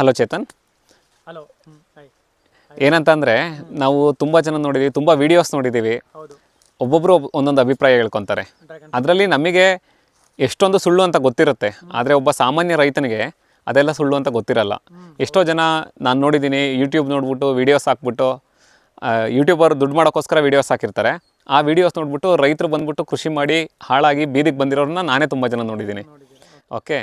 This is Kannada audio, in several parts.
ಹಲೋ ಚೇತನ್. ಹಲೋ ಏನಂತಂದರೆ ನಾವು ತುಂಬ ಜನ ನೋಡಿದ್ದೀವಿ ತುಂಬ ವಿಡಿಯೋಸ್ ನೋಡಿದ್ದೀವಿ ಒಬ್ಬೊಬ್ರು ಒಬ್ಬೊಬ್ಬರು ಒಂದೊಂದು ಅಭಿಪ್ರಾಯ ಹೇಳ್ಕೊತಾರೆ. ಅದರಲ್ಲಿ ನಮಗೆ ಎಷ್ಟೊಂದು ಸುಳ್ಳು ಅಂತ ಗೊತ್ತಿರುತ್ತೆ. ಆದರೆ ಒಬ್ಬ ಸಾಮಾನ್ಯ ರೈತನಿಗೆ ಅದೆಲ್ಲ ಸುಳ್ಳು ಅಂತ ಗೊತ್ತಿರಲ್ಲ. ಎಷ್ಟೋ ಜನ ನಾನು ನೋಡಿದ್ದೀನಿ ಯೂಟ್ಯೂಬ್ ನೋಡ್ಬಿಟ್ಟು ವೀಡಿಯೋಸ್ ಹಾಕ್ಬಿಟ್ಟು ಯೂಟ್ಯೂಬರ್ ದುಡ್ಡು ಮಾಡೋಕ್ಕೋಸ್ಕರ ವೀಡಿಯೋಸ್ ಹಾಕಿರ್ತಾರೆ. ಆ ವೀಡಿಯೋಸ್ ನೋಡ್ಬಿಟ್ಟು ರೈತರು ಬಂದ್ಬಿಟ್ಟು ಕೃಷಿ ಮಾಡಿ ಹಾಳಾಗಿ ಬೀದಿಗೆ ಬಂದಿರೋರನ್ನ ನಾನೇ ತುಂಬ ಜನ ನೋಡಿದ್ದೀನಿ ಓಕೆ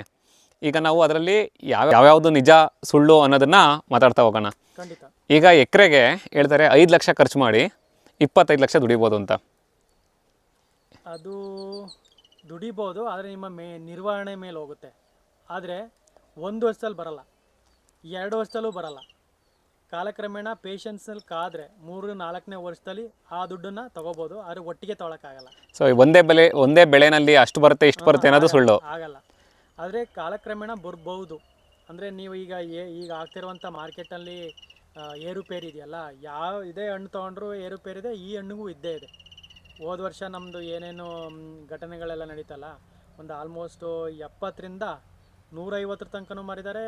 ಈಗ ನಾವು ಅದರಲ್ಲಿ ಯಾವ ಯಾವ್ಯಾವುದು ನಿಜ ಸುಳ್ಳು ಅನ್ನೋದನ್ನು ಮಾತಾಡ್ತಾ ಹೋಗೋಣ. ಖಂಡಿತ. ಈಗ ಎಕರೆಗೆ ಹೇಳ್ತಾರೆ ಐದು ಲಕ್ಷ ಖರ್ಚು ಮಾಡಿ ಇಪ್ಪತ್ತೈದು ಲಕ್ಷ ದುಡಿಬೋದು ಅಂತ. ಅದು ದುಡಿಬೋದು ಆದರೆ ನಿಮ್ಮ ಮೇ ನಿರ್ವಹಣೆ ಮೇಲೆ ಹೋಗುತ್ತೆ. ಆದರೆ ಒಂದು ವರ್ಷದಲ್ಲಿ ಬರಲ್ಲ. ಎರಡು ವರ್ಷದಲ್ಲೂ ಬರಲ್ಲ. ಕಾಲಕ್ರಮೇಣ ಪೇಷನ್ಸಲ್ಲಿ ಕಾದರೆ ಮೂರು ನಾಲ್ಕನೇ ವರ್ಷದಲ್ಲಿ ಆ ದುಡ್ಡನ್ನು ತಗೋಬೋದು ಆದರೆ ಒಟ್ಟಿಗೆ ತೊಗೊಳಕ್ಕಾಗಲ್ಲ. ಸೊ ಒಂದೇ ಬೆಲೆ ಒಂದೇ ಬೆಳೆನಲ್ಲಿ ಅಷ್ಟು ಬರುತ್ತೆ ಇಷ್ಟು ಬರುತ್ತೆ ಅನ್ನೋದು ಸುಳ್ಳು. ಆಗಲ್ಲ. ಆದರೆ ಕಾಲಕ್ರಮೇಣ ಬರ್ಬೌದು ಅಂದರೆ ನೀವು ಈಗ ಏ, ಈಗ ಆಗ್ತಿರುವಂಥ ಮಾರ್ಕೆಟಲ್ಲಿ ಏರುಪೇರು ಇದೆಯಲ್ಲ, ಯಾವ ಇದೇ ಹಣ್ಣು ತೊಗೊಂಡ್ರು ಏರುಪೇರಿದೆ ಈ ಹಣ್ಣಿಗೂ ಇದ್ದೇ ಇದೆ. ಹೋದ ವರ್ಷ ನಮ್ಮದು ಏನೇನು ಘಟನೆಗಳೆಲ್ಲ ನಡೀತಲ್ಲ, ಒಂದು ಆಲ್ಮೋಸ್ಟು ಎಪ್ಪತ್ತರಿಂದ ನೂರೈವತ್ತರ ತನಕನೂ ಮಾರಿದ್ದಾರೆ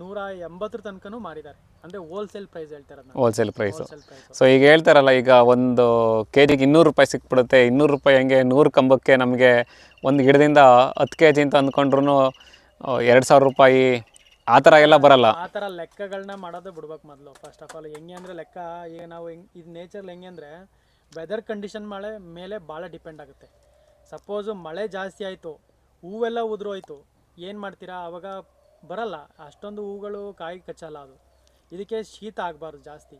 ನೂರ ಎಂಬತ್ತರ ತನಕನೂ ಮಾರಿದ್ದಾರೆ. ಅಂದರೆ ಹೋಲ್ಸೇಲ್ ಪ್ರೈಸ್ ಹೇಳ್ತಾರೆ ಹೋಲ್ಸೇಲ್ ಪ್ರೈಸು ಪ್ರೈಸ್ ಸೊ ಈಗ ಹೇಳ್ತಾರಲ್ಲ ಈಗ ಒಂದು ಕೆ ಜಿಗೆ ಇನ್ನೂರು ರೂಪಾಯಿ ಸಿಕ್ಬಿಡುತ್ತೆ ಇನ್ನೂರು ರೂಪಾಯಿ ಹಂಗೆ ನೂರು ಕಂಬಕ್ಕೆ ನಮಗೆ ಒಂದು ಗಿಡದಿಂದ ಹತ್ತು ಕೆ ಜಿ ಅಂತ ಅಂದ್ಕೊಂಡ್ರು ಎರಡು ಸಾವಿರ ರೂಪಾಯಿ ಆ ಥರ ಎಲ್ಲ ಬರಲ್ಲ. ಆ ಥರ ಲೆಕ್ಕಗಳನ್ನ ಮಾಡೋದು ಬಿಡ್ಬೇಕು ಮೊದಲು ಫಸ್ಟ್ ಆಫ್ ಆಲ್ ಹೆಂಗೆ ಅಂದರೆ ಲೆಕ್ಕ ಈಗ ನಾವು ಹೆಂಗೆ ಇದು ನೇಚರ್ ಹೆಂಗೆ ಅಂದರೆ ವೆದರ್ ಕಂಡೀಷನ್ ಮಳೆ ಮೇಲೆ ಭಾಳ ಡಿಪೆಂಡ್ ಆಗುತ್ತೆ. ಸಪೋಸು ಮಳೆ ಜಾಸ್ತಿ ಆಯಿತು ಹೂವೆಲ್ಲ ಉದುರೋಯ್ತು ಏನು ಮಾಡ್ತೀರಾ? ಅವಾಗ ಬರಲ್ಲ. ಅಷ್ಟೊಂದು ಹೂಗಳು ಕಾಯಿ ಕಚ್ಚಲ್ಲ ಅದು. ಇದಕ್ಕೆ ಶೀತ ಆಗಬಾರ್ದು ಜಾಸ್ತಿ.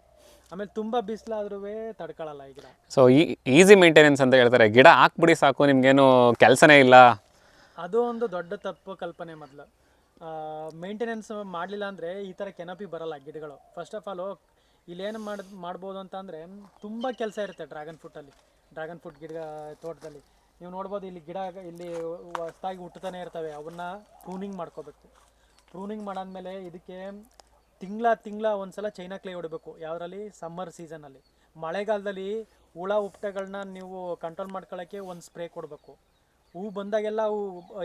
ಆಮೇಲೆ ತುಂಬ ಬಿಸಿಲಾದ್ರೂ ತಡ್ಕೊಳ್ಳಲ್ಲ ಈ ಗಿಡ. ಸೊ ಈ ಈಸಿ ಮೇಂಟೆನೆನ್ಸ್ ಅಂತ ಹೇಳ್ತಾರೆ. ಗಿಡ ಹಾಕ್ಬಿಡಿ ಸಾಕು ನಿಮ್ಗೇನು ಕೆಲಸನೇ ಇಲ್ಲ. ಅದು ಒಂದು ದೊಡ್ಡ ತಪ್ಪು ಕಲ್ಪನೆ ಮೊದಲು. ಮೇಂಟೆನೆನ್ಸ್ ಮಾಡಲಿಲ್ಲ ಅಂದರೆ ಈ ಥರ ಕೆನಪಿ ಬರಲ್ಲ ಗಿಡಗಳು. ಫಸ್ಟ್ ಆಫ್ ಆಲ್ ಇಲ್ಲೇನು ಮಾಡಿ ಮಾಡ್ಬೋದು ಅಂತ ಅಂದರೆ ತುಂಬ ಕೆಲಸ ಇರುತ್ತೆ ಡ್ರ್ಯಾಗನ್ ಫ್ರೂಟಲ್ಲಿ. ಡ್ರ್ಯಾಗನ್ ಫ್ರೂಟ್ ಗಿಡ ತೋಟದಲ್ಲಿ. ನೀವು ನೋಡ್ಬೋದು ಇಲ್ಲಿ ಗಿಡ ಇಲ್ಲಿ ಹೊಸ್ದಾಗಿ ಹುಟ್ಟುತ್ತಾನೆ ಇರ್ತವೆ. ಅವನ್ನ ಪ್ರೂನಿಂಗ್ ಮಾಡ್ಕೋಬೇಕು. ಪ್ರೂನಿಂಗ್ ಮಾಡಾದ್ಮೇಲೆ ಇದಕ್ಕೆ ತಿಂಗಳ ತಿಂಗಳ ಒಂದ್ಸಲ ಚೈನಾ ಕ್ಲೇ ಹೊಡಬೇಕು. ಯಾವುದ್ರಲ್ಲಿ? ಸಮ್ಮರ್ ಸೀಸನಲ್ಲಿ ಮಳೆಗಾಲದಲ್ಲಿ ಹುಳ ಉಪ್ಟೆಗಳನ್ನ ನೀವು ಕಂಟ್ರೋಲ್ ಮಾಡ್ಕೊಳ್ಳೋಕ್ಕೆ ಒಂದು ಸ್ಪ್ರೇ ಕೊಡಬೇಕು. ಹೂ ಬಂದಾಗೆಲ್ಲ ಹೂ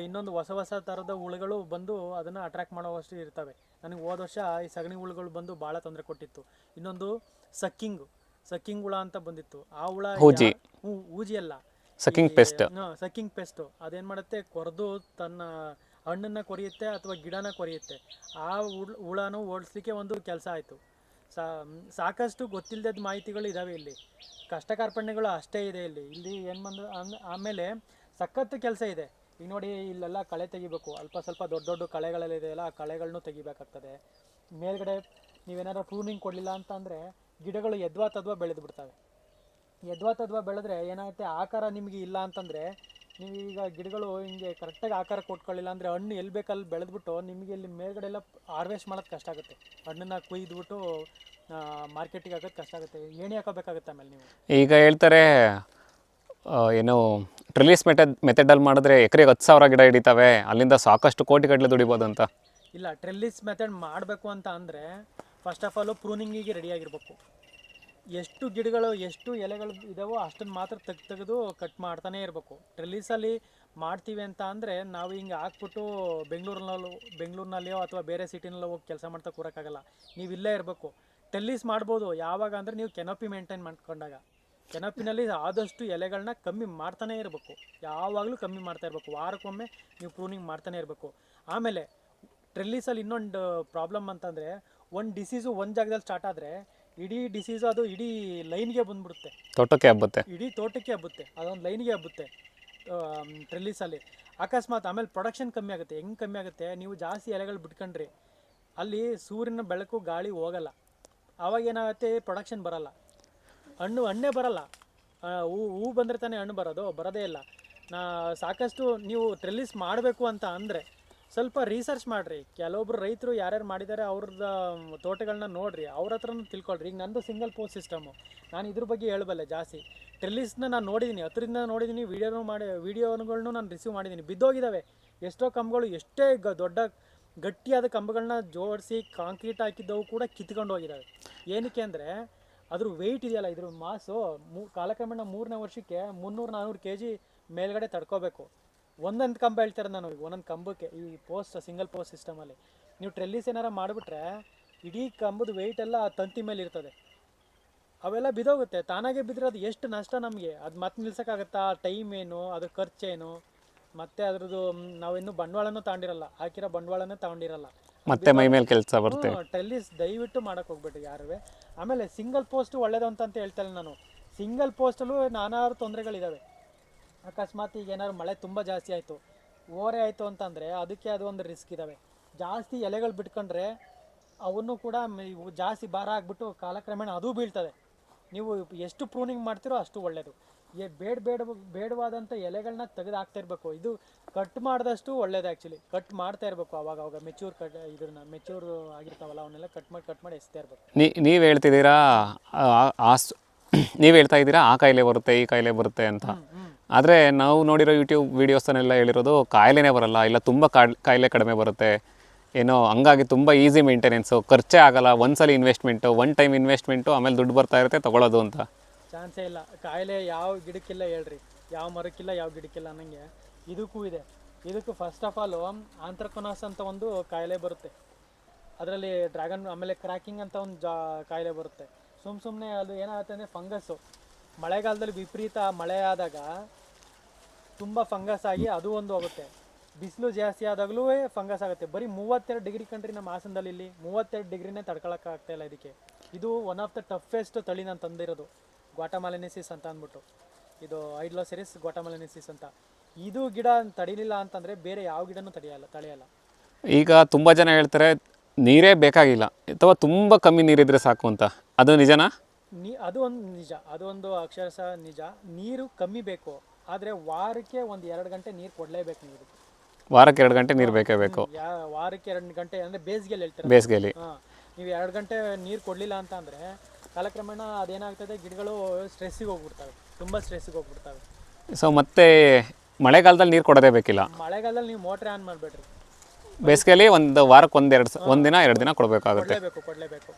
ಇನ್ನೊಂದು ಹೊಸ ಹೊಸ ಥರದ ಹುಳುಗಳು ಬಂದು ಅದನ್ನು ಅಟ್ರ್ಯಾಕ್ಟ್ ಮಾಡೋವಷ್ಟು ಇರ್ತವೆ. ನನಗೆ ಹೋದ ವರ್ಷ ಈ ಸಗಣಿ ಹುಳುಗಳು ಬಂದು ಭಾಳ ತೊಂದರೆ ಕೊಟ್ಟಿತ್ತು. ಇನ್ನೊಂದು ಸಕ್ಕಿಂಗ್. ಸಕ್ಕಿಂಗ್ ಹುಳ ಅಂತ ಬಂದಿತ್ತು. ಆ ಹುಳ ಹೂಜಿ. ಅಲ್ಲ. Sucking pest. Sucking pest. ಅದೇನು ಮಾಡುತ್ತೆ? ಕೊರೆದು ತನ್ನ ಹಣ್ಣನ್ನು ಕೊರಿಯುತ್ತೆ ಅಥವಾ ಗಿಡನ ಕೊರಿಯುತ್ತೆ. ಆ ಹುಳ್ ಹುಳನೂ ಓಡಿಸ್ಲಿಕ್ಕೆ ಒಂದು ಕೆಲಸ ಆಯಿತು. ಸಾಕಷ್ಟು ಗೊತ್ತಿಲ್ಲದ ಮಾಹಿತಿಗಳು ಇದಾವೆ ಇಲ್ಲಿ. ಕಷ್ಟ ಕಾರ್ಪಣ್ಯಗಳು ಅಷ್ಟೇ ಇದೆ ಇಲ್ಲಿ. ಇಲ್ಲಿ ಏನು ಬಂದು ಆಮೇಲೆ ಸಖತ್ತು ಕೆಲಸ ಇದೆ. ಈಗ ನೋಡಿ, ಇಲ್ಲೆಲ್ಲ ಕಳೆ ತೆಗಿಬೇಕು. ಅಲ್ಪ ಸ್ವಲ್ಪ ದೊಡ್ಡ ದೊಡ್ಡ ಕಳೆಗಳೆಲ್ಲ ಇದೆಯಲ್ಲ, ಆ ಕಳೆಗಳನ್ನೂ ತೆಗಿಬೇಕಾಗ್ತದೆ. ಮೇಲ್ಗಡೆ ನೀವೇನಾದ್ರು ಪ್ರೂನಿಂಗ್ ಕೊಡಲಿಲ್ಲ ಅಂತಂದರೆ ಗಿಡಗಳು ಎದ್ವಾ ತದ್ವಾ ಬೆಳೆದು ಬಿಡ್ತವೆ ಎದ್ವಾ ತದ್ವಾ ಬೆಳೆದ್ರೆ ಏನಾಗುತ್ತೆ? ಆಕಾರ ನಿಮಗೆ ಇಲ್ಲ ಅಂತಂದರೆ ನೀವು ಈಗ ಗಿಡಗಳು ಹಿಂಗೆ ಕರೆಕ್ಟಾಗಿ ಆಕಾರ ಕೊಟ್ಕೊಳ್ಳಿಲ್ಲ ಅಂದರೆ ಹಣ್ಣು ಎಲ್ಲಿ ಬೇಕಲ್ಲಿ ಬೆಳೆದ್ಬಿಟ್ಟು ನಿಮಗೆ ಇಲ್ಲಿ ಮೇಲ್ಗಡೆ ಎಲ್ಲ ಹಾರ್ವೆಸ್ಟ್ ಮಾಡೋದು ಕಷ್ಟ ಆಗುತ್ತೆ. ಹಣ್ಣನ್ನು ಕುಯ್ದುಬಿಟ್ಟು ಮಾರ್ಕೆಟಿಗೆ ಹಾಕೋದು ಕಷ್ಟ ಆಗುತ್ತೆ. ಏಣಿ ಹಾಕೋಬೇಕಾಗುತ್ತೆ ಆಮೇಲೆ ನೀವು. ಈಗ ಹೇಳ್ತಾರೆ ಏನು ಟ್ರಿಲೀಸ್ ಮೆಥಡ್ ಮೆಥಡಲ್ಲಿ ಮಾಡಿದ್ರೆ ಎಕರೆಗೆ ಹತ್ತು ಸಾವಿರ ಗಿಡ ಹಿಡಿತಾವೆ ಅಲ್ಲಿಂದ ಸಾಕಷ್ಟು ಕೋಟಿ ಗಟ್ಟಲೆ ದುಡಿಬೋದು ಅಂತ. ಇಲ್ಲ ಟ್ರೆಲ್ಲಿಸ್ ಮೆಥಡ್ ಮಾಡಬೇಕು ಅಂತ ಅಂದರೆ ಫಸ್ಟ್ ಆಫ್ ಆಲು ಪ್ರೂನಿಂಗಿಗೆ ರೆಡಿಯಾಗಿರ್ಬೇಕು ಎಷ್ಟು ಗಿಡಗಳು, ಎಷ್ಟು ಎಲೆಗಳು ಇದಾವೋ ಅಷ್ಟನ್ನು ಮಾತ್ರ ತೆಗ್ ತೆಗೆದು ಕಟ್ ಮಾಡ್ತಾನೆ ಇರಬೇಕು. ಟ್ರೆಲ್ಲಿಸಲ್ಲಿ ಮಾಡ್ತೀವಿ ಅಂತ ಅಂದರೆ ನಾವು ಹಿಂಗೆ ಹಾಕ್ಬಿಟ್ಟು ಬೆಂಗಳೂರಿನಲ್ಲೂ, ಬೆಂಗಳೂರಿನಲ್ಲಿಯೋ ಅಥವಾ ಬೇರೆ ಸಿಟಿನಲ್ಲೋ ಹೋಗಿ ಕೆಲಸ ಮಾಡ್ತಾ ಕೂರೋಕ್ಕಾಗಲ್ಲ. ನೀವು ಇಲ್ಲೇ ಇರಬೇಕು. ಟೆಲ್ಲಿಸ್ ಮಾಡ್ಬೋದು. ಯಾವಾಗ ಅಂದರೆ ನೀವು ಕೆನಪಿ ಮೇಂಟೈನ್ ಮಾಡ್ಕೊಂಡಾಗ. ಕೆನಪಿನಲ್ಲಿ ಆದಷ್ಟು ಎಲೆಗಳನ್ನ ಕಮ್ಮಿ ಮಾಡ್ತಾನೆ ಇರಬೇಕು. ಯಾವಾಗಲೂ ಕಮ್ಮಿ ಮಾಡ್ತಾ ಇರಬೇಕು. ವಾರಕ್ಕೊಮ್ಮೆ ನೀವು ಪ್ರೂನಿಂಗ್ ಮಾಡ್ತಾನೆ ಇರಬೇಕು. ಆಮೇಲೆ ಟ್ರೆಲ್ಲಿಸಲ್ಲಿ ಇನ್ನೊಂದು ಪ್ರಾಬ್ಲಮ್ ಅಂತಂದರೆ, ಒಂದು ಡಿಸೀಸು ಒಂದು ಜಾಗದಲ್ಲಿ ಸ್ಟಾರ್ಟ್ ಆದರೆ ಇಡೀ ಡಿಸೀಸ್ ಅದು ಇಡೀ ಲೈನ್ಗೆ ಬಂದ್ಬಿಡುತ್ತೆ. ತೋಟಕ್ಕೆ ಹಬ್ಬುತ್ತೆ. ಇಡೀ ತೋಟಕ್ಕೆ ಹಬ್ಬುತ್ತೆ. ಅದೊಂದು ಲೈನ್ಗೆ ಹಬ್ಬುತ್ತೆ. ಟ್ರೆಲ್ಲಿಸಲ್ಲಿ ಅಕಸ್ಮಾತ್ ಆಮೇಲೆ ಪ್ರೊಡಕ್ಷನ್ ಕಮ್ಮಿ ಆಗುತ್ತೆ. ಹೆಂಗೆ ಕಮ್ಮಿ ಆಗುತ್ತೆ? ನೀವು ಜಾಸ್ತಿ ಎಲೆಗಳು ಬಿಟ್ಕೊಂಡ್ರಿ. ಅಲ್ಲಿ ಸೂರ್ಯನ ಬೆಳಕು ಗಾಳಿ ಹೋಗಲ್ಲ. ಅವಾಗ ಏನಾಗುತ್ತೆ? ಪ್ರೊಡಕ್ಷನ್ ಬರಲ್ಲ. ಹಣ್ಣು ಹಣ್ಣೇ ಬರಲ್ಲ. ಹೂ ಹೂ ಬಂದರೆ ತಾನೇ ಹಣ್ಣು ಬರೋದು. ಬರೋದೇ ಇಲ್ಲ. ನಾ ಸಾಕಷ್ಟು ನೀವು ಟ್ರೆಲ್ಲಿಸ್ ಮಾಡಬೇಕು ಅಂತ ಅಂದರೆ ಸ್ವಲ್ಪ ರಿಸರ್ಚ್ ಮಾಡಿರಿ. ಕೆಲವೊಬ್ರು ರೈತರು ಯಾರ್ಯಾರು ಮಾಡಿದ್ದಾರೆ ಅವ್ರದ್ದು ತೋಟಗಳನ್ನ ನೋಡಿರಿ. ಅವ್ರ ಹತ್ರನೂ ತಿಳ್ಕೊಳ್ರಿ. ಈಗ ನಂದು ಸಿಂಗಲ್ ಪೋಸ್ಟ್ ಸಿಸ್ಟಮು ನಾನು ಇದ್ರ ಬಗ್ಗೆ ಹೇಳಬಲ್ಲೆ ಜಾಸ್ತಿ. ಟ್ರೆಲ್ಲಿಸ್ನ ನಾನು ನೋಡಿದ್ದೀನಿ ಹತ್ತರಿಂದ ನೋಡಿದ್ದೀನಿ ವೀಡಿಯೋನು ಮಾಡಿ ವೀಡಿಯೋಗಳನ್ನೂ ನಾನು ರಿಸೀವ್ ಮಾಡಿದ್ದೀನಿ ಬಿದ್ದೋಗಿದ್ದಾವೆ ಎಷ್ಟೋ ಕಂಬಗಳು ಎಷ್ಟೇ ಗ, ದೊಡ್ಡ, ಗಟ್ಟಿಯಾದ ಕಂಬಗಳನ್ನ ಜೋಡಿಸಿ ಕಾಂಕ್ರೀಟ್ ಹಾಕಿದ್ದವು ಕೂಡ ಕಿತ್ಕೊಂಡು ಹೋಗಿದ್ದಾವೆ ಏನಕ್ಕೆ ಅಂದರೆ, ಅದ್ರ ವೆಯ್ಟ್ ಇದೆಯಲ್ಲ, ಇದ್ರ ಮಾಸು ಮೂ, ಕಾಲಕ್ರಮೇಣ ಮೂರನೇ ವರ್ಷಕ್ಕೆ ಮುನ್ನೂರು ನಾನ್ನೂರು ಕೆ ಜಿ ಮೇಲ್ಗಡೆ ತಡ್ಕೋಬೇಕು. ಒಂದೊಂದು ಕಂಬ ಹೇಳ್ತಾರೆ ನಾನು ಈಗ ಒಂದೊಂದು ಕಂಬಕ್ಕೆ ಈ ಪೋಸ್ಟ್ ಸಿಂಗಲ್ ಪೋಸ್ಟ್ ಸಿಸ್ಟಮಲ್ಲಿ ನೀವು ಟ್ರೆಲ್ಲಿಸ್ ಏನಾರ ಮಾಡಿಬಿಟ್ರೆ ಇಡೀ ಕಂಬದ ವೆಯ್ಟ್ ಎಲ್ಲ ಆ ತಂತಿ ಮೇಲೆ ಇರ್ತದೆ. ಅವೆಲ್ಲ ಬಿದೋಗುತ್ತೆ. ತಾನಾಗೆ ಬಿದ್ದರೆ ಅದು ಎಷ್ಟು ನಷ್ಟ ನಮಗೆ. ಅದು ಮತ್ತೆ ನಿಲ್ಸೋಕ್ಕಾಗತ್ತಾ? ಟೈಮ್ ಏನು? ಅದ್ರ ಖರ್ಚೇನು? ಮತ್ತೆ ಅದ್ರದ್ದು ನಾವಿನ್ನೂ ಬಂಡವಾಳನೂ ತಗೊಂಡಿರಲ್ಲ ಹಾಕಿರೋ ಬಂಡವಾಳನೇ ತಗೊಂಡಿರಲ್ಲ ಮತ್ತೆ ಮೈ ಮೇಲೆ ಕೆಲಸ ಬರುತ್ತೆ. ಟೆಲ್ಲಿಸ್ ದಯವಿಟ್ಟು ಮಾಡಕ್ಕೆ ಹೋಗ್ಬಿಟ್ಟು ಯಾರುವೆ. ಆಮೇಲೆ ಸಿಂಗಲ್ ಪೋಸ್ಟ್ ಒಳ್ಳೇದು ಅಂತ ಹೇಳ್ತಾ ಹೇಳ್ತೇನೆ ನಾನು. ಸಿಂಗಲ್ ಪೋಸ್ಟಲ್ಲೂ ನಾನಾರು ತೊಂದರೆಗಳಿದ್ದಾವೆ ಅಕಸ್ಮಾತ್ ಈಗ ಏನಾದ್ರು ಮಳೆ ತುಂಬ ಜಾಸ್ತಿ ಆಯಿತು ಓರೆ ಆಯಿತು ಅಂತಂದರೆ ಅದಕ್ಕೆ ಅದು ಒಂದು ರಿಸ್ಕ್ ಇದ್ದಾವೆ ಜಾಸ್ತಿ ಎಲೆಗಳು ಬಿಟ್ಕೊಂಡ್ರೆ ಅವನ್ನು ಕೂಡ ಜಾಸ್ತಿ ಭಾರ ಆಗಿಬಿಟ್ಟು ಕಾಲಕ್ರಮೇಣ ಅದು ಬೀಳ್ತದೆ. ನೀವು ಎಷ್ಟು ಪ್ರೂನಿಂಗ್ ಮಾಡ್ತೀರೋ ಅಷ್ಟು ಒಳ್ಳೆಯದು ಏ ಬೇಡ ಬೇಡ ಬೇಡವಾದಂಥ ಎಲೆಗಳನ್ನ ತೆಗೆದು ಹಾಕ್ತಾ ಇರಬೇಕು. ಇದು ಕಟ್ ಮಾಡಿದಷ್ಟು ಒಳ್ಳೇದು ಆ್ಯಕ್ಚುಲಿ ಕಟ್ ಮಾಡ್ತಾ ಇರಬೇಕು ಅವಾಗ ಅವಾಗ ಮೆಚ್ಯೂರ್ ಕಟ್ ಇದನ್ನ ಮೆಚ್ಯೂರ್ ಆಗಿರ್ತಾವಲ್ಲ ಅವನ್ನೆಲ್ಲ ಕಟ್ ಮಾಡಿ ಕಟ್ ಮಾಡಿ ಎಸ್ತಾ ಇರಬೇಕು. ನೀ ನೀವು ಹೇಳ್ತಿದ್ದೀರಾ ನೀವು ಹೇಳ್ತಾ ಇದ್ದೀರಾ ಆ ಕಾಯಿಲೆ ಬರುತ್ತೆ ಈ ಕಾಯಿಲೆ ಬರುತ್ತೆ ಅಂತ? ಆದರೆ ನಾವು ನೋಡಿರೋ ಯೂಟ್ಯೂಬ್ ವೀಡಿಯೋಸನ್ನೆಲ್ಲ ಹೇಳಿರೋದು ಕಾಯಿಲೆನೇ ಬರಲ್ಲ, ಇಲ್ಲ ತುಂಬ ಕಾಯಿಲೆ ಕಡಿಮೆ ಬರುತ್ತೆ. ಏನೋ ಹಂಗಾಗಿ ತುಂಬ ಈಸಿ ಮೇಂಟೆನೆನ್ಸು ಖರ್ಚೇ ಆಗಲ್ಲ, ಒಂದ್ಸಲ ಇನ್ವೆಸ್ಟ್ಮೆಂಟು ಒನ್ ಟೈಮ್ ಇನ್ವೆಸ್ಟ್ಮೆಂಟು ಆಮೇಲೆ ದುಡ್ಡು ಬರ್ತಾ ಇರುತ್ತೆ, ತೊಗೊಳೋದು ಅಂತ. ಚಾನ್ಸೇ ಇಲ್ಲ. ಕಾಯಿಲೆ ಯಾವ ಗಿಡಕ್ಕಿಲ್ಲ ಹೇಳ್ರಿ. ಯಾವ ಮರಕ್ಕಿಲ್ಲ, ಯಾವ ಗಿಡಕ್ಕಿಲ್ಲ ನನಗೆ ಇದಕ್ಕೂ ಇದೆ. ಇದಕ್ಕೂ ಫಸ್ಟ್ ಆಫ್ ಆಲ್ ಆಂತ್ರಕೊನಾಸ್ ಅಂತ ಒಂದು ಕಾಯಿಲೆ ಬರುತ್ತೆ. ಅದರಲ್ಲಿ ಡ್ರ್ಯಾಗನ್, ಆಮೇಲೆ ಕ್ರ್ಯಾಕಿಂಗ್ ಅಂತ ಒಂದು ಜಾ, ಕಾಯಿಲೆ ಬರುತ್ತೆ. ಸುಮ್ಮ ಸುಮ್ಮನೆ ಅದು ಏನಾಗುತ್ತೆ ಅಂದರೆ ಫಂಗಸ್ಸು ಮಳೆಗಾಲದಲ್ಲಿ ವಿಪರೀತ ಮಳೆ ಆದಾಗ ತುಂಬ ಫಂಗಸ್ ಆಗಿ ಅದು ಒಂದು ಹೋಗುತ್ತೆ. ಬಿಸಿಲು ಜಾಸ್ತಿ ಆದಾಗಲೂ ಫಂಗಸ್ ಆಗುತ್ತೆ. ಬರೀ ಮೂವತ್ತೆರಡು ಡಿಗ್ರಿ ಕಂಡ್ರಿ ನಮ್ಮ ಹಾಸನದಲ್ಲಿ ಇಲ್ಲಿ. ಮೂವತ್ತೆರಡು ಡಿಗ್ರಿನೇ ತಡ್ಕೊಳಕ್ಕಾಗ್ತಾ ಇಲ್ಲ ಇದಕ್ಕೆ. ಇದು ಒನ್ ಆಫ್ ದ ಟಫೆಸ್ಟ್ ತಳಿ ನಾನು ತಂದಿರೋದು. ಗ್ವಾಟಮಾಲಿನಿಸಿಸ್ ಅಂತ ಅಂದ್ಬಿಟ್ಟು. ಇದು ಐಡ್ಲೋಸೆರಿಸ್ ಗ್ವಾಟಮಾಲಿನಿಸಿಸ್ ಅಂತ. ಇದು ಗಿಡ ತಡಿಲಿಲ್ಲ ಅಂತಂದರೆ ಬೇರೆ ಯಾವ ಗಿಡನೂ ತಡೆಯಲ್ಲ ತಡೆಯಲ್ಲ ಈಗ ತುಂಬ ಜನ ಹೇಳ್ತಾರೆ, ನೀರೇ ಬೇಕಾಗಿಲ್ಲ. ಅಥವಾ ತುಂಬ ಕಮ್ಮಿ ನೀರಿದ್ರೆ ಸಾಕು ಅಂತ. ಅದು ನಿಜನಾ? ನೀ ಅದು ಒಂದು ನಿಜ ಅದು ಒಂದು ಅಕ್ಷರಶಃ ನಿಜ. ನೀರು ಕಮ್ಮಿ ಬೇಕು ಆದರೆ ವಾರಕ್ಕೆ ಒಂದು ಎರಡು ಗಂಟೆ ನೀರು ಕೊಡಲೇಬೇಕು ನೀವು. ಇದಕ್ಕೆ. ವಾರಕ್ಕೆ ಎರಡು ಗಂಟೆ ನೀರು ಬೇಕೇ ಬೇಕು. ಯಾ ವಾರಕ್ಕೆ ಎರಡು ಗಂಟೆ ಅಂದರೆ ಬೇಸಿಗೆಯಲ್ಲಿ ಹೇಳ್ತಾರೆ ಬೇಸಿಗೆಯಲ್ಲಿ ಹಾಂ ನೀವು ಎರಡು ಗಂಟೆ ನೀರು ಕೊಡಲಿಲ್ಲ ಅಂತ ಅಂದರೆ ಕಾಲಕ್ರಮೇಣ ಅದೇನಾಗ್ತದೆ ಗಿಡಗಳು ಸ್ಟ್ರೆಸ್ಸಿಗೆ ಹೋಗ್ಬಿಡ್ತವೆ ತುಂಬ ಸ್ಟ್ರೆಸ್ಸಿಗೆ ಹೋಗ್ಬಿಡ್ತವೆ. ಸೊ ಮತ್ತೆ ಮಳೆಗಾಲದಲ್ಲಿ ನೀರು ಕೊಡೋದೇ ಬೇಕಿಲ್ಲ? ಮಳೆಗಾಲದಲ್ಲಿ ನೀವು ಮೋಟ್ರ್ ಆನ್ ಮಾಡಬೇಡ್ರಿ. ಬೇಸಿಗೆಯಲ್ಲಿ ಒಂದು ವಾರಕ್ಕೆ ಒಂದೆರಡು ಸ ಒಂದು ದಿನ ಎರಡು ದಿನ ಕೊಡಬೇಕಾಗುತ್ತೆ. ಕೊಡಲೇಬೇಕು ಕೊಡಲೇಬೇಕು.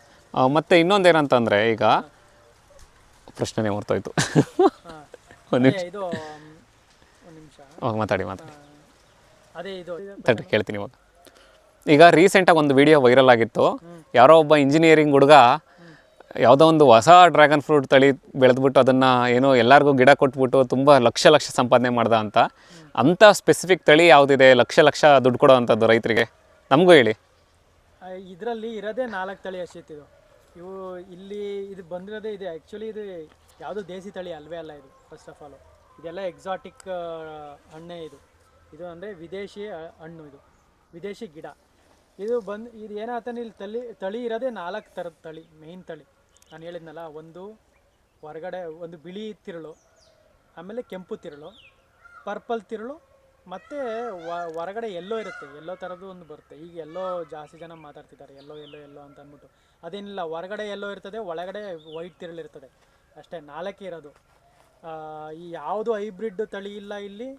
ಮತ್ತು ಇನ್ನೊಂದು ಏನಂತಂದರೆ ಈಗ ಪ್ರಶ್ನೆನೇ ಮರ್ತೋಯ್ತು ಒಂದು ನಿಮಿಷ. ಇದು ಒಂದು ನಿಮಿಷ. ಅವಾಗ ಮಾತಾಡಿ ಮಾತಾಡಿ. ಅದೇ ಇದು ತಡ್ರಿ ಕೇಳ್ತೀನಿ ಇವಾಗ. ಈಗ ರೀಸೆಂಟಾಗಿ ಒಂದು ವಿಡಿಯೋ ವೈರಲ್ ಆಗಿತ್ತು. ಯಾರೋ ಒಬ್ಬ ಇಂಜಿನಿಯರಿಂಗ್ ಹುಡುಗ ಯಾವುದೋ ಒಂದು ಹೊಸ ಡ್ರ್ಯಾಗನ್ ಫ್ರೂಟ್ ತಳಿ ಬೆಳೆದ್ಬಿಟ್ಟು ಅದನ್ನು ಏನೋ ಎಲ್ಲರಿಗೂ ಗಿಡ ಕೊಟ್ಬಿಟ್ಟು ತುಂಬ ಲಕ್ಷ ಲಕ್ಷ ಸಂಪಾದನೆ ಮಾಡ್ದ ಅಂತ. ಅಂಥ ಸ್ಪೆಸಿಫಿಕ್ ತಳಿ ಯಾವುದಿದೆ? ಲಕ್ಷ ಲಕ್ಷ ದುಡ್ಡು ಕೊಡೋ ಅಂಥದ್ದು ರೈತರಿಗೆ. ನಮಗೂ ಹೇಳಿ. ಇದರಲ್ಲಿ ಇರೋದೇ ನಾಲ್ಕು ತಳಿ ಅಷ್ಟಿತ್ತು ಇವು ಇಲ್ಲಿ ಇದು ಬಂದಿರೋದೇ ಇದೆ. ಆ್ಯಕ್ಚುಲಿ ಇದು ಯಾವುದು ದೇಸಿ ತಳಿ ಅಲ್ವೇ ಅಲ್ಲ ಇದು ಫಸ್ಟ್ ಆಫ್ ಆಲ್ ಇದೆಲ್ಲ ಎಕ್ಸಾಟಿಕ್ ಹಣ್ಣೇ ಇದು. ಇದು ಅಂದರೆ ವಿದೇಶಿ ಹಣ್ಣು ಇದು. ವಿದೇಶಿ ಗಿಡ. ಇದು ಬಂದು, ಇದು ಏನಾಗ್ತಾನೆ ಇಲ್ಲಿ ತಳಿ ತಳಿ ಇರೋದೇ ನಾಲ್ಕು ಥರದ ತಳಿ ಮೇಯ್ನ್ ತಳಿ. ನಾನು ಹೇಳಿದ್ನಲ್ಲ, ಒಂದು ಹೊರಗಡೆ, ಒಂದು ಬಿಳಿ ತಿರುಳು, ಆಮೇಲೆ ಕೆಂಪು ತಿರುಳು ಪರ್ಪಲ್ ತಿರುಳು ಮತ್ತು ಹೊರಗಡೆ ಎಲ್ಲೋ ಇರುತ್ತೆ, ಎಲ್ಲೋ ಥರದ್ದು ಒಂದು ಬರುತ್ತೆ. ಈಗ ಎಲ್ಲೋ ಜಾಸ್ತಿ ಜನ ಮಾತಾಡ್ತಿದ್ದಾರೆ, ಎಲ್ಲೋ ಎಲ್ಲೋ ಎಲ್ಲೋ ಅಂತ ಅಂದ್ಬಿಟ್ಟು. ಅದೇನಿಲ್ಲ, ಹೊರಗಡೆ ಎಲ್ಲೋ ಇರ್ತದೆ, ಒಳಗಡೆ ವೈಟ್ ತಿರುಳಿರ್ತದೆ ಅಷ್ಟೇ ನಾಲ್ಕೇ ಇರೋದು. ಈ ಯಾವುದು ಹೈಬ್ರಿಡ್ ತಳಿ ಇಲ್ಲ ಇಲ್ಲಿ,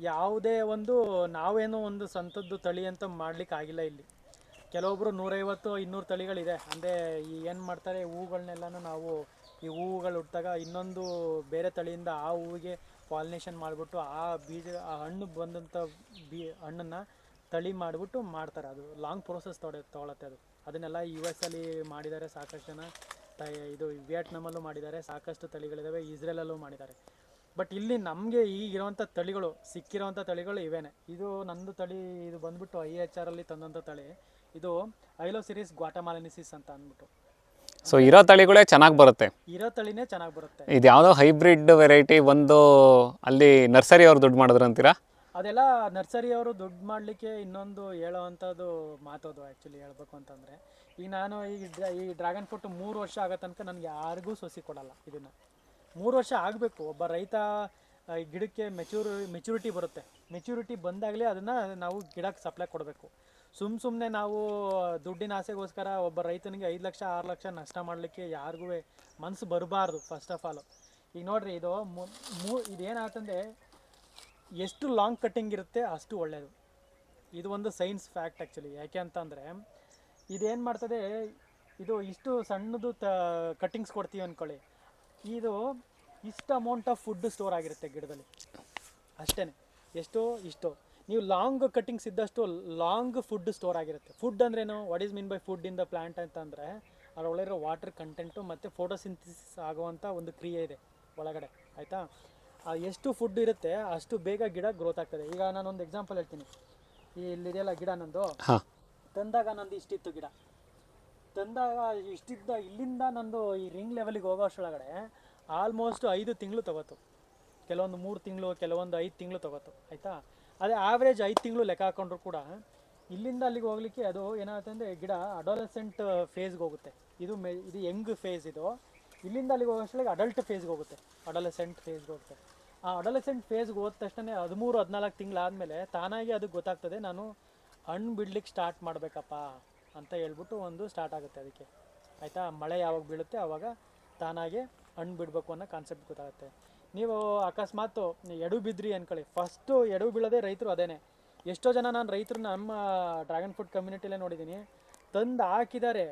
ಯಾವುದೇ ಒಂದು ನಾವೇನೋ ಒಂದು ಸ್ವಂತದ್ದು ತಳಿ ಅಂತ ಮಾಡ್ಲಿಕ್ಕೆ ಆಗಿಲ್ಲ ಇಲ್ಲಿ. ಕೆಲವೊಬ್ಬರು ನೂರೈವತ್ತು, ಇನ್ನೂರು ತಳಿಗಳಿದೆ. ಅಂದರೆ ಈ ಏನು ಮಾಡ್ತಾರೆ ಹೂಗಳನ್ನೆಲ್ಲನೂ ನಾವು ಈ ಹೂವುಗಳು ಹುಟ್ಟಿದಾಗ ಇನ್ನೊಂದು ಬೇರೆ ತಳಿಯಿಂದ ಆ ಹೂವಿಗೆ ಪಾಲಿನೇಷನ್ ಮಾಡಿಬಿಟ್ಟು ಆ ಬೀಜ, ಆ ಹಣ್ಣು ಬಂದಂಥ ಬೀ, ಹಣ್ಣನ್ನು ತಳಿ ಮಾಡಿಬಿಟ್ಟು ಮಾಡ್ತಾರೆ ಅದು. ಲಾಂಗ್ ಪ್ರೋಸೆಸ್ ತೊಡೆ, ತೊಗೊಳತ್ತೆ ಅದು. ಅದನ್ನೆಲ್ಲ ಯು ಎಸ್ ಅಲ್ಲಿ ಮಾಡಿದ್ದಾರೆ ಸಾಕಷ್ಟು ಜನ. ತ, ಇದು ವಿಯೆಟ್ನಾಮಲ್ಲೂ ಮಾಡಿದ್ದಾರೆ. ಸಾಕಷ್ಟು ತಳಿಗಳಿದ್ದಾವೆ ಇಸ್ರೇಲಲ್ಲೂ ಮಾಡಿದ್ದಾರೆ. ಬಟ್ ಇಲ್ಲಿ ನಮಗೆ ಈಗಿರುವಂಥ ತಳಿಗಳು ಸಿಕ್ಕಿರೋವಂಥ ತಳಿಗಳು ಇವೇನೆ. ಇದು ನಂದು ತಳಿ ಇದು ಬಂದ್ಬಿಟ್ಟು ಐ ಎಚ್ ಆರ್ ಅಲ್ಲಿ ತಂದಂಥ ತಳಿ. ಇದು ಐಲೋ ಸಿರೀಸ್ ಗ್ವಾಟಮಾಲಿನಿಸಿಸ್ ಅಂತ ಅಂದ್ಬಿಟ್ಟು. ಸೊ ಇರೋ ತಳಿಗಳೇ ಚೆನ್ನಾಗಿ ಬರುತ್ತೆ. ಇರೋ ತಳಿನೇ ಚೆನ್ನಾಗಿ ಬರುತ್ತೆ. ಇದು ಯಾವುದೋ ಹೈಬ್ರಿಡ್ ವೆರೈಟಿ ಒಂದು ಅಲ್ಲಿ ನರ್ಸರಿ ಅವ್ರು ದುಡ್ಡು ಮಾಡಿದ್ರು ಅಂತೀರಾ? ಅದೆಲ್ಲ ನರ್ಸರಿ ಅವರು ದುಡ್ಡು ಮಾಡಲಿಕ್ಕೆ ಇನ್ನೊಂದು ಹೇಳೋವಂಥದ್ದು ಮಾತೋದು ಆ್ಯಕ್ಚುಲಿ ಹೇಳ್ಬೇಕು ಅಂತಂದರೆ. ಈಗ ನಾನು ಈ ಡ್ರಾ- ಈ ಡ್ರ್ಯಾಗನ್ ಫ್ರೂಟ್ ಮೂರು ವರ್ಷ ಆಗೋ ತನಕ ನನಗೆ ಯಾರಿಗೂ ಸೊಸಿ ಕೊಡಲ್ಲ ಇದನ್ನು. ಮೂರು ವರ್ಷ ಆಗಬೇಕು. ಒಬ್ಬ ರೈತ ಗಿಡಕ್ಕೆ ಮೆಚೂರ್ ಮೆಚುರಿಟಿ ಬರುತ್ತೆ. ಮೆಚುರಿಟಿ ಬಂದಾಗಲೇ ಅದನ್ನು ನಾವು ಗಿಡಕ್ಕೆ ಸಪ್ಲೈ ಕೊಡಬೇಕು. ಸುಮ್ಮ ಸುಮ್ಮನೆ ನಾವು ದುಡ್ಡಿನ ಆಸೆಗೋಸ್ಕರ ಒಬ್ಬ ರೈತನಿಗೆ ಐದು ಲಕ್ಷ, ಆರು ಲಕ್ಷ ನಷ್ಟ ಮಾಡಲಿಕ್ಕೆ ಯಾರಿಗೂ ಮನಸ್ಸು ಬರಬಾರ್ದು ಫಸ್ಟ್ ಆಫ್ ಆಲು ಈಗ ನೋಡಿರಿ, ಇದು ಮು- ಇದೇನಾಯ್ತಂದ್ರೆ ಎಷ್ಟು ಲಾಂಗ್ ಕಟ್ಟಿಂಗ್ ಇರುತ್ತೆ ಅಷ್ಟು ಒಳ್ಳೆಯದು ಇದು ಒಂದು ಸೈನ್ಸ್ ಫ್ಯಾಕ್ಟ್ ಆ್ಯಕ್ಚುಲಿ ಯಾಕೆ ಅಂತಂದರೆ, ಇದೇನು ಮಾಡ್ತದೆ, ಇದು ಇಷ್ಟು ಸಣ್ಣದು ತ ಕಟ್ಟಿಂಗ್ಸ್ ಕೊಡ್ತೀವಿ ಅಂದ್ಕೊಳ್ಳಿ ಇದು ಇಷ್ಟು ಅಮೌಂಟ್ ಆಫ್ ಫುಡ್ ಸ್ಟೋರ್ ಆಗಿರುತ್ತೆ ಗಿಡದಲ್ಲಿ. ಅಷ್ಟೇ ಎಷ್ಟೋ ಇಷ್ಟೋ. ನೀವು ಲಾಂಗ್ ಕಟ್ಟಿಂಗ್ಸ್ ಇದ್ದಷ್ಟು ಲಾಂಗ್ ಫುಡ್ ಸ್ಟೋರ್ ಆಗಿರುತ್ತೆ. ಫುಡ್ ಅಂದ್ರೇನು? What is mean by food in the plant ಅಂತಂದರೆ ಅದರೊಳಗಿರೋ ವಾಟರ್ ಕಂಟೆಂಟು ಮತ್ತು ಫೋಟೋಸಿಂಥಸಿಸ್ ಆಗುವಂಥ ಒಂದು ಕ್ರಿಯೆ ಇದೆ ಒಳಗಡೆ. ಆಯಿತಾ? ಎಷ್ಟು ಫುಡ್ ಇರುತ್ತೆ ಅಷ್ಟು ಬೇಗ ಗಿಡ ಗ್ರೋತ್ ಆಗ್ತದೆ. ಈಗ ನಾನೊಂದು ಎಕ್ಸಾಂಪಲ್ ಹೇಳ್ತೀನಿ. ಈ ಇಲ್ಲಿದೆಯಲ್ಲ ಗಿಡ ನಂದು. ತಂದಾಗ ನಂದು ಇಷ್ಟಿತ್ತು ಗಿಡ. ತಂದಾಗ ಇಷ್ಟಿದ್ದ ಇಲ್ಲಿಂದ ನಂದು ಈ ರಿಂಗ್ ಲೆವೆಲಿಗೆ ಹೋಗೋ ಅಷ್ಟೊಳಗಡೆ ಆಲ್ಮೋಸ್ಟ್ ಐದು ತಿಂಗಳು ತಗೋತು. ಕೆಲವೊಂದು ಮೂರು ತಿಂಗಳು, ಕೆಲವೊಂದು ಐದು ತಿಂಗಳು ತಗೋತು. ಆಯಿತಾ? ಅದೇ ಆವ್ರೇಜ್ ಐದು ತಿಂಗಳು ಲೆಕ್ಕ ಹಾಕೊಂಡ್ರು ಕೂಡ ಇಲ್ಲಿಂದ ಅಲ್ಲಿಗೆ ಹೋಗ್ಲಿಕ್ಕೆ ಅದು ಏನಾಗುತ್ತೆ ಅಂದರೆ ಗಿಡ ಅಡೋಲೆಸೆಂಟ್ ಫೇಸ್ಗೆ ಹೋಗುತ್ತೆ. ಇದು ಮೆ, ಇದು ಯಂಗ್ ಫೇಸ್ ಇದು. ಇಲ್ಲಿಂದ ಅಲ್ಲಿಗೆ ಹೋಗೋಷ್ಟೊಳಗೆ ಅಡಲ್ಟ್ ಫೇಸ್ಗೆ ಹೋಗುತ್ತೆ. ಅಡೋಲೆಸೆಂಟ್ ಫೇಸ್ಗೆ ಹೋಗುತ್ತೆ. ಆ ಅಡೋಲೆಸೆಂಟ್ ಫೇಸ್ಗೆ ಹೋದ ತಕ್ಷಣ ಹದಿಮೂರು, ಹದಿನಾಲ್ಕು ತಿಂಗಳಾದಮೇಲೆ ತಾನಾಗಿ ಅದಕ್ಕೆ ಗೊತ್ತಾಗ್ತದೆ, ನಾನು ಹಣ್ಣು ಬಿಡ್ಲಿಕ್ಕೆ ಸ್ಟಾರ್ಟ್ ಮಾಡಬೇಕಪ್ಪ. ಅಂತ ಹೇಳ್ಬಿಟ್ಟು ಒಂದು ಸ್ಟಾರ್ಟ್ ಆಗುತ್ತೆ ಅದಕ್ಕೆ. ಆಯಿತಾ? ಮಳೆ ಯಾವಾಗ ಬೀಳುತ್ತೆ ಆವಾಗ ತಾನಾಗೆ ಹಣ್ಣು ಬಿಡಬೇಕು ಅನ್ನೋ ಕಾನ್ಸೆಪ್ಟ್ ಗೊತ್ತಾಗುತ್ತೆ. ನೀವು ಅಕಸ್ಮಾತ್ ಎಡು ಬಿದ್ರಿ ಅನ್ಕೊಳ್ಳಿ. ಫಸ್ಟು ಎಡು ಬೀಳೋದೇ ರೈತರು ಅದೇನೆ. ಎಷ್ಟೋ ಜನ ನಾನು ರೈತರು ನಮ್ಮ ಡ್ರ್ಯಾಗನ್ ಫ್ರೂಟ್ ಕಮ್ಯುನಿಟಿಲೇ ನೋಡಿದ್ದೀನಿ ತಂದು ಹಾಕಿದ್ದಾರೆ.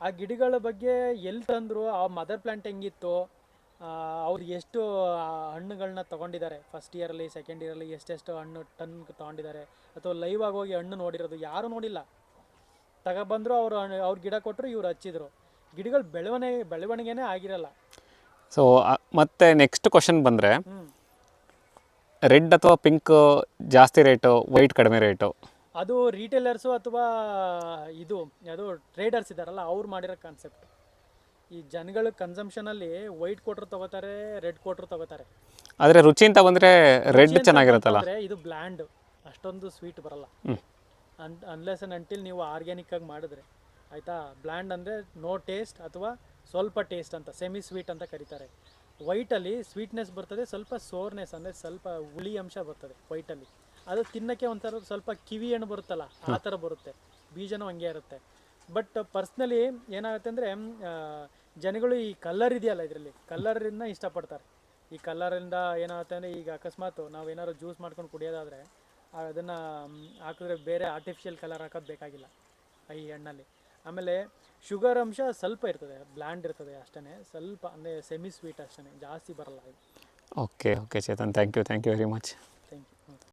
ಆ ಗಿಡಗಳ ಬಗ್ಗೆ ಎಲ್ಲಿ ತಂದರು? ಆ ಮದರ್ ಪ್ಲ್ಯಾಂಟ್ ಹೆಂಗಿತ್ತು? ಅವ್ರು ಎಷ್ಟು ಹಣ್ಣುಗಳನ್ನ ತೊಗೊಂಡಿದ್ದಾರೆ? ಫಸ್ಟ್ ಇಯರಲ್ಲಿ ಸೆಕೆಂಡ್ ಇಯರಲ್ಲಿ ಎಷ್ಟೆಷ್ಟು ಹಣ್ಣು ಟನ್ ತೊಗೊಂಡಿದ್ದಾರೆ? ಅಥವಾ ಲೈವ್ ಆಗಿ ಹೋಗಿ ಹಣ್ಣು ನೋಡಿರೋದು ಯಾರೂ ನೋಡಿಲ್ಲ? ತಗೊಬಂದ್ರು ಅವರು ಅವ್ರು ಗಿಡ ಕೊಟ್ಟರು ಇವ್ರು ಹಚ್ಚಿದ್ರು. ಗಿಡಗಳು ಬೆಳವಣಿಗೆ ಬೆಳವಣಿಗೆನೇ ಆಗಿರಲ್ಲ. ಸೊ ಮತ್ತೆ ನೆಕ್ಸ್ಟ್ ಕ್ವಶನ್ ಬಂದರೆ ರೆಡ್ ಅಥವಾ ಪಿಂಕ್ ಜಾಸ್ತಿ ರೇಟು ವೈಟ್ ಕಡಿಮೆ ರೇಟು? ಅದು ರೀಟೇಲರ್ಸು ಅಥವಾ ಇದು ಅದು ಟ್ರೇಡರ್ಸ್ ಇದ್ದಾರಲ್ಲ ಅವ್ರು ಮಾಡಿರೋ ಕಾನ್ಸೆಪ್ಟ್ ಈ ಜನಗಳು ಕನ್ಸಂಪ್ಷನಲ್ಲಿ ವೈಟ್ ಕೊಟ್ರು ತಗೋತಾರೆ ರೆಡ್ ಕೊಟ್ರು ತಗೋತಾರೆ. ಆದರೆ ರುಚಿ ಅಂತ ಬಂದರೆ ರೆಡ್ ಚೆನ್ನಾಗಿರುತ್ತಲ್ಲ? ಇದು ಬ್ಲ್ಯಾಂಡ್. ಅಷ್ಟೊಂದು ಸ್ವೀಟ್ ಬರಲ್ಲ. ಅನ್ ಅನ್ಲೆಸ್ ಅನ್ ಅಂಟಿಲ್ ನೀವು ಆರ್ಗ್ಯಾನಿಕ್ ಆಗಿ ಮಾಡಿದ್ರೆ. ಆಯಿತಾ? ಬ್ಲ್ಯಾಂಡ್ ಅಂದರೆ ನೋ ಟೇಸ್ಟ್ ಅಥವಾ ಸ್ವಲ್ಪ ಟೇಸ್ಟ್ ಅಂತ ಸೆಮಿ ಸ್ವೀಟ್ ಅಂತ ಕರೀತಾರೆ. ವೈಟಲ್ಲಿ ಸ್ವೀಟ್ನೆಸ್ ಬರ್ತದೆ ಸ್ವಲ್ಪ ಸೋರ್ನೆಸ್ ಅಂದರೆ ಸ್ವಲ್ಪ ಹುಳಿ ಅಂಶ ಬರ್ತದೆ ವೈಟಲ್ಲಿ ಅದು ತಿನ್ನಕ್ಕೆ ಒಂಥರ ಸ್ವಲ್ಪ ಕಿವಿ ಹಣ್ಣು ಬರುತ್ತಲ್ಲ ಆ ಥರ ಬರುತ್ತೆ. ಬೀಜನೂ ಹಂಗೆ ಇರುತ್ತೆ. ಬಟ್ ಪರ್ಸ್ನಲಿ ಏನಾಗುತ್ತೆ ಅಂದರೆ ಜನಗಳು ಈ ಕಲ್ಲರ್ ಇದೆಯಲ್ಲ ಇದರಲ್ಲಿ ಕಲ್ಲರಿಂದ ಇಷ್ಟಪಡ್ತಾರೆ. ಈ ಕಲ್ಲರಿಂದ ಏನಾಗುತ್ತೆ ಅಂದರೆ ಈಗ ಅಕಸ್ಮಾತ್ ನಾವು ಏನಾದ್ರು ಜ್ಯೂಸ್ ಮಾಡ್ಕೊಂಡು ಕುಡಿಯೋದಾದರೆ ಅದನ್ನು ಹಾಕಿದ್ರೆ ಬೇರೆ ಆರ್ಟಿಫಿಷಿಯಲ್ ಕಲರ್ ಹಾಕೋದು ಬೇಕಾಗಿಲ್ಲ ಈ ಹಣ್ಣಲ್ಲಿ. ಆಮೇಲೆ ಶುಗರ್ ಅಂಶ ಸ್ವಲ್ಪ ಇರ್ತದೆ ಬ್ಲ್ಯಾಂಡ್ ಇರ್ತದೆ ಅಷ್ಟೇ ಸ್ವಲ್ಪ, ಅಂದರೆ ಸೆಮಿ ಸ್ವೀಟ್ ಅಷ್ಟೇ ಜಾಸ್ತಿ ಬರಲ್ಲ okay okay Chetan thank you thank you very much